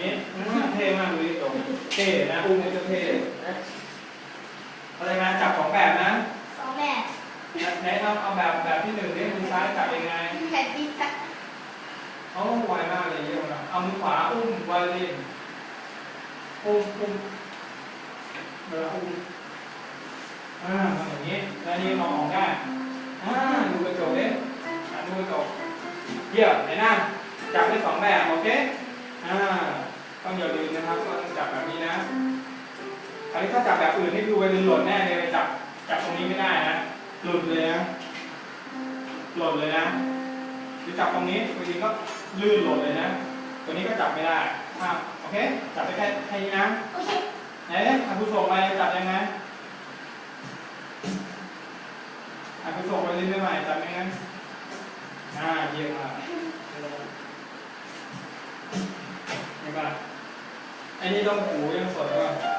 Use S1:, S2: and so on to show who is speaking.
S1: นี่อืมเท่มากเลยตรงเท่นะอุ้มนี่ก็เท่อะไรนะจับสองแบบนะ
S2: สองแบบ
S1: ไหนเอาเอาแบบแบบที่หนึ่งนี่มือซ้ายจับยังไง
S2: แผ่นดินค่ะ
S1: เขาไวมากเลยเยี่ยมนะเอามือขวาอุ้มไวเลยอุ้มอุ้มเวลาอุ้มอ่าทำอย่างนี้แล้วนี่มองออกได้อ่าดูกระจกดิอ่าดูกระจกเยี่ยมไหนหน้าจับได้สองแบบโอเค อ่าต้องอย่าลืมนะครับก็ต้องจับแบบนี้นะคราวนี้ถ้าจับแบบอื่นนี่คือไวลืนหล่นแน่เลยไปจับจับตรงนี้ไม่ได้นะหลุดเลยนะหล่นเลยนะหรือจับตรงนี้บางทีก็ลื่นหล่นเลยนะ ตัวนี้ก็จับไม่ได้อะโอเค จับไปแค่แค่นี้นะ
S2: โอเค
S1: ไหนอะคุณส่งไปจับยังไงอะคุณส่งไปเรื่อยๆใหม่จับยังไงอ่าเยี่ยมมาก ปะไอ้นี่ต้องหูยังสดป่ะ